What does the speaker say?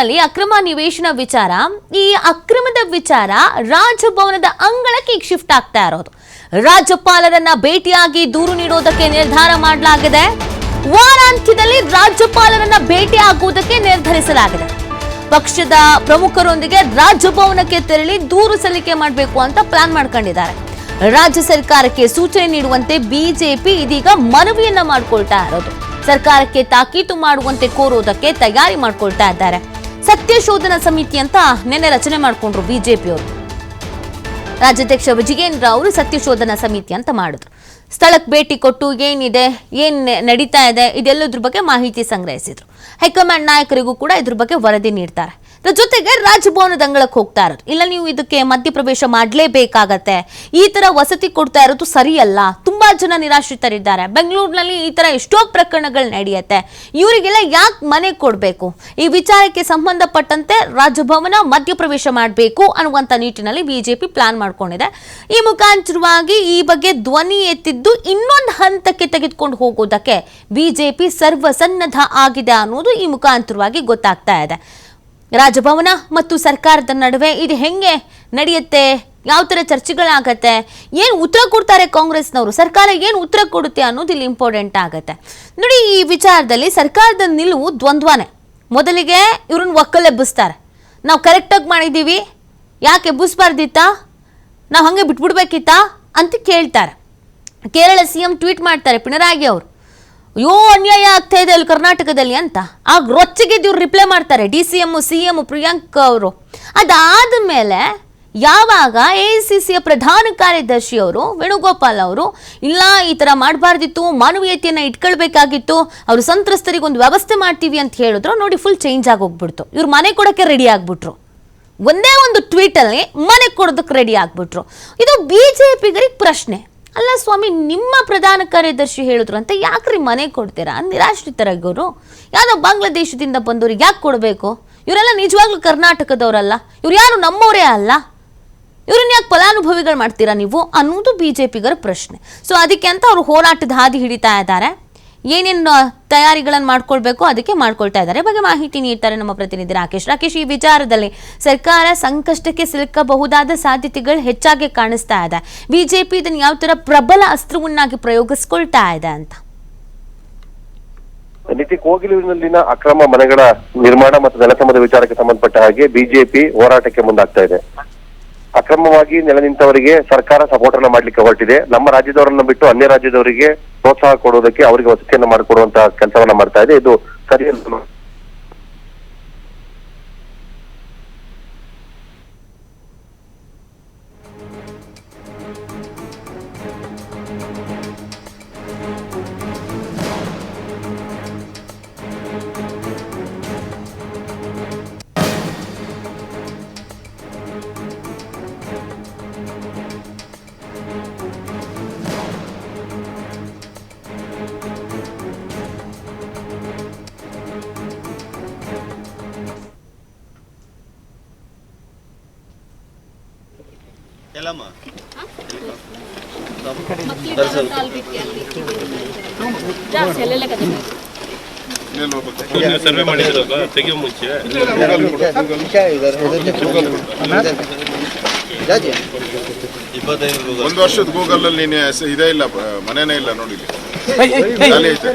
ಅಲ್ಲಿ ಅಕ್ರಮ ನಿವೇಶನ ವಿಚಾರ. ಈ ಅಕ್ರಮದ ವಿಚಾರ ರಾಜಭವನದ ಅಂಗಳಕ್ಕೆ ಶಿಫ್ಟ್ ಆಗ್ತಾ ಇರೋದು. ರಾಜ್ಯಪಾಲರನ್ನ ಭೇಟಿಯಾಗಿ ದೂರು ನೀಡೋದಕ್ಕೆ ನಿರ್ಧಾರ ಮಾಡಲಾಗಿದೆ. ವಾರಾಂತ್ಯದಲ್ಲಿ ರಾಜ್ಯಪಾಲರನ್ನ ಭೇಟಿ ಆಗುವುದಕ್ಕೆ ನಿರ್ಧರಿಸಲಾಗಿದೆ. ಪಕ್ಷದ ಪ್ರಮುಖರೊಂದಿಗೆ ರಾಜಭವನಕ್ಕೆ ತೆರಳಿ ದೂರು ಸಲ್ಲಿಕೆ ಮಾಡಬೇಕು ಅಂತ ಪ್ಲಾನ್ ಮಾಡ್ಕೊಂಡಿದ್ದಾರೆ. ರಾಜ್ಯ ಸರ್ಕಾರಕ್ಕೆ ಸೂಚನೆ ನೀಡುವಂತೆ ಬಿಜೆಪಿ ಇದೀಗ ಮನವಿಯನ್ನ ಮಾಡ್ಕೊಳ್ತಾ ಇರೋದು. ಸರ್ಕಾರಕ್ಕೆ ತಾಕೀತು ಮಾಡುವಂತೆ ಕೋರುವುದಕ್ಕೆ ತಯಾರಿ ಮಾಡ್ಕೊಳ್ತಾ ಇದ್ದಾರೆ. ಸತ್ಯಶೋಧನ ಸಮಿತಿ ಅಂತ ನಿನ್ನೆ ರಚನೆ ಮಾಡ್ಕೊಂಡ್ರು ಬಿಜೆಪಿಯವರು. ರಾಜ್ಯಾಧ್ಯಕ್ಷ ವಿಜಯೇಂದ್ರ ಅವರು ಸತ್ಯಶೋಧನ ಸಮಿತಿ ಅಂತ ಮಾಡಿದ್ರು. ಸ್ಥಳಕ್ಕೆ ಭೇಟಿ ಕೊಟ್ಟು ಏನಿದೆ, ಏನ್ ನಡೀತಾ ಇದೆ, ಇದೆಲ್ಲದ್ರ ಬಗ್ಗೆ ಮಾಹಿತಿ ಸಂಗ್ರಹಿಸಿದ್ರು. ಹೈಕಮಾಂಡ್ ನಾಯಕರಿಗೂ ಕೂಡ ಇದ್ರ ಬಗ್ಗೆ ವರದಿ ನೀಡ್ತಾರೆ. ಜೊತೆಗೆ ರಾಜಭವನದ ಅಂಗಳಕ್ಕೆ ಹೋಗ್ತಾ ಇರೋದು. ಇಲ್ಲ, ನೀವು ಇದಕ್ಕೆ ಮಧ್ಯಪ್ರವೇಶ ಮಾಡಲೇಬೇಕಾಗತ್ತೆ. ಈ ತರ ವಸತಿ ಕೊಡ್ತಾ ಇರೋದು ಸರಿಯಲ್ಲ. ತುಂಬಾ ಜನ ನಿರಾಶ್ರಿತರಿದ್ದಾರೆ. ಬೆಂಗಳೂರಿನಲ್ಲಿ ಈ ತರ ಎಷ್ಟೋ ಪ್ರಕರಣಗಳು ನಡೆಯುತ್ತೆ. ಇವರಿಗೆಲ್ಲ ಯಾಕೆ ಮನೆ ಕೊಡಬೇಕು? ಈ ವಿಚಾರಕ್ಕೆ ಸಂಬಂಧಪಟ್ಟಂತೆ ರಾಜಭವನ ಮಧ್ಯಪ್ರವೇಶ ಮಾಡಬೇಕು ಅನ್ನುವಂಥ ನಿಟ್ಟಿನಲ್ಲಿ ಬಿಜೆಪಿ ಪ್ಲಾನ್ ಮಾಡ್ಕೊಂಡಿದೆ. ಈ ಮುಖಾಂತರವಾಗಿ ಈ ಬಗ್ಗೆ ಧ್ವನಿ ಎತ್ತಿದ್ದು ಇನ್ನೊಂದು ಹಂತಕ್ಕೆ ತೆಗೆದುಕೊಂಡು ಹೋಗೋದಕ್ಕೆ ಬಿಜೆಪಿ ಸರ್ವಸನ್ನದ್ಧ ಆಗಿದೆ ಅನ್ನೋದು ಈ ಮುಖಾಂತರವಾಗಿ ಗೊತ್ತಾಗ್ತಾ ಇದೆ. ರಾಜಭವನ ಮತ್ತು ಸರ್ಕಾರದ ನಡುವೆ ಇದು ಹೆಂಗೆ ನಡೆಯುತ್ತೆ? ಯಾವ ಥರ ಚರ್ಚೆಗಳಾಗತ್ತೆ? ಏನು ಉತ್ತರ ಕೊಡ್ತಾರೆ ಕಾಂಗ್ರೆಸ್ನವರು? ಸರ್ಕಾರ ಏನು ಉತ್ತರ ಕೊಡುತ್ತೆ ಅನ್ನೋದು ಇಲ್ಲಿ ಇಂಪಾರ್ಟೆಂಟ್ ಆಗುತ್ತೆ. ನೋಡಿ, ಈ ವಿಚಾರದಲ್ಲಿ ಸರ್ಕಾರದ ನಿಲುವು ದ್ವಂದ್ವನೇ. ಮೊದಲಿಗೆ ಇವ್ರನ್ನ ಒಕ್ಕಲೆಬ್ಬಿಸ್ತಾರೆ ನಾವು ಕರೆಕ್ಟಾಗಿ ಮಾಡಿದ್ದೀವಿ. ಯಾಕೆ ಎಬ್ಬಿಸ್ಬಾರ್ದಿತ್ತಾ ನಾವು ಹಾಗೆ ಬಿಟ್ಬಿಡ್ಬೇಕಿತ್ತಾ? ಅಂತ ಕೇಳ್ತಾರೆ. ಕೇರಳ ಸಿ ಎಂ ಟ್ವೀಟ್ ಮಾಡ್ತಾರೆ ಪಿಣರಾಗಿ ಅವರು. ಅಯ್ಯೋ, ಅನ್ಯಾಯ ಆಗ್ತಾ ಇದೆ ಅಲ್ಲಿ ಕರ್ನಾಟಕದಲ್ಲಿ ಅಂತ. ಆಗ ರೊಚ್ಚಿಗೆ ಇವ್ರು ರಿಪ್ಲೈ ಮಾಡ್ತಾರೆ. D C M C M, Priyank ಅವರು. ಅದಾದ ಮೇಲೆ ಯಾವಾಗ ಎ ಸಿ ಸಿಯ ಪ್ರಧಾನ ಕಾರ್ಯದರ್ಶಿ ಅವರು ವೇಣುಗೋಪಾಲ್ ಅವರು, ಇಲ್ಲ ಈ ಥರ ಮಾಡಬಾರ್ದಿತ್ತು, ಮಾನವೀಯತೆಯನ್ನು ಇಟ್ಕೊಳ್ಬೇಕಾಗಿತ್ತು, ಅವರು ಸಂತ್ರಸ್ತರಿಗೆ ಒಂದು ವ್ಯವಸ್ಥೆ ಮಾಡ್ತೀವಿ ಅಂತ ಹೇಳಿದ್ರು, ನೋಡಿ ಫುಲ್ ಚೇಂಜ್ ಆಗಿ ಹೋಗ್ಬಿಡ್ತು ಇವ್ರು ಮನೆ ಕೊಡೋಕ್ಕೆ ರೆಡಿ ಆಗ್ಬಿಟ್ರು. ಒಂದೇ ಒಂದು ಟ್ವೀಟಲ್ಲಿ ಮನೆ ಕೊಡೋದಕ್ಕೆ ರೆಡಿ ಆಗ್ಬಿಟ್ರು. ಇದು ಬಿ ಜೆ ಪಿಗರಿಗೆ ಪ್ರಶ್ನೆ. ಅಲ್ಲ ಸ್ವಾಮಿ, ನಿಮ್ಮ ಪ್ರಧಾನ ಕಾರ್ಯದರ್ಶಿ ಹೇಳಿದ್ರು ಅಂತ ಯಾಕ್ರಿ ಮನೆ ಕೊಡ್ತೀರಾ? ನಿರಾಶ್ರಿತರಾಗೋರು ಯಾವುದೋ ಬಾಂಗ್ಲಾದೇಶದಿಂದ ಬಂದವ್ರಿಗೆ ಯಾಕೆ ಕೊಡಬೇಕು? ಇವರೆಲ್ಲ ನಿಜವಾಗ್ಲೂ ಕರ್ನಾಟಕದವರಲ್ಲ. ಇವ್ರು ಯಾರು ನಮ್ಮವರೇ ಅಲ್ಲ. ಇವ್ರನ್ನ ಯಾಕೆ ಫಲಾನುಭವಿಗಳು ಮಾಡ್ತೀರಾ ನೀವು ಅನ್ನೋದು ಬಿ ಜೆ ಪಿಗರ ಪ್ರಶ್ನೆ. ಸೊ ಅದಕ್ಕೆ ಅಂತ ಅವರು ಹೋರಾಟದ ಹಾದಿ ಹಿಡಿತಾ ಇದ್ದಾರೆ. ಏನೇನು ತಯಾರಿಗಳನ್ನು ಮಾಡ್ಕೊಳ್ಬೇಕು ಅದಕ್ಕೆ ಮಾಡ್ಕೊಳ್ತಾ ಇದ್ದಾರೆ. ಬಗ್ಗೆ ಮಾಹಿತಿ ನೀಡ್ತಾರೆ ನಮ್ಮ ಪ್ರತಿನಿಧಿ ರಾಕೇಶ್. ರಾಕೇಶ್, ಈ ವಿಚಾರದಲ್ಲಿ ಸರ್ಕಾರ ಸಂಕಷ್ಟಕ್ಕೆ ಸಿಲುಕಬಹುದಾದ ಸಾಧ್ಯತೆಗಳು ಹೆಚ್ಚಾಗಿ ಕಾಣಿಸ್ತಾ ಇದೆ. ಬಿಜೆಪಿ ಇದನ್ನು ಯಾವ ತರ ಪ್ರಬಲ ಅಸ್ತ್ರವನ್ನಾಗಿ ಪ್ರಯೋಗಿಸ್ಕೊಳ್ತಾ ಇದೆ ಅಂತ. ನಿತಿ ಕೋಗಿಲುವಿನಲ್ಲಿನ ಅಕ್ರಮ ಮನೆಗಳ ನಿರ್ಮಾಣ ಮತ್ತು ನೆಲಸಮದ ವಿಚಾರಕ್ಕೆ ಸಂಬಂಧಪಟ್ಟ ಹಾಗೆ ಬಿಜೆಪಿ ಹೋರಾಟಕ್ಕೆ ಮುಂದಾಗ್ತಾ ಇದೆ. ಅಕ್ರಮವಾಗಿ ನೆಲೆ ನಿಂತವರಿಗೆ ಸರ್ಕಾರ ಸಪೋರ್ಟ್ ಅನ್ನ ಮಾಡ್ಲಿಕ್ಕೆ ಹೊರಟಿದೆ. ನಮ್ಮ ರಾಜ್ಯದವರನ್ನ ಬಿಟ್ಟು ಅನ್ಯ ರಾಜ್ಯದವರಿಗೆ ಪ್ರೋತ್ಸಾಹ ಕೊಡೋದಕ್ಕೆ ಅವರಿಗೆ ವಸತಿಯನ್ನ ಮಾಡಿಕೊಡುವಂತಹ ಕೆಲಸವನ್ನ ಮಾಡ್ತಾ ಇದೆ. ಇದು ಸರಿಯಲ್ಲ. ಎಲ್ಲಮ್ಮ? ಸರ್ವೆ ಮಾಡಿದ್ರಲ್ವಾ ತೆಗಿಯೋ ಮುಂಚೆ. ಒಂದು ವರ್ಷದ ಗೂಗಲ್ ಅಲ್ಲಿ ಇದೇ ಇಲ್ಲ ಮನೇನೇ ಇಲ್ಲ ನೋಡಿ ಇಲ್ಲಿ. ಖಾಲಿ ಐತೆ.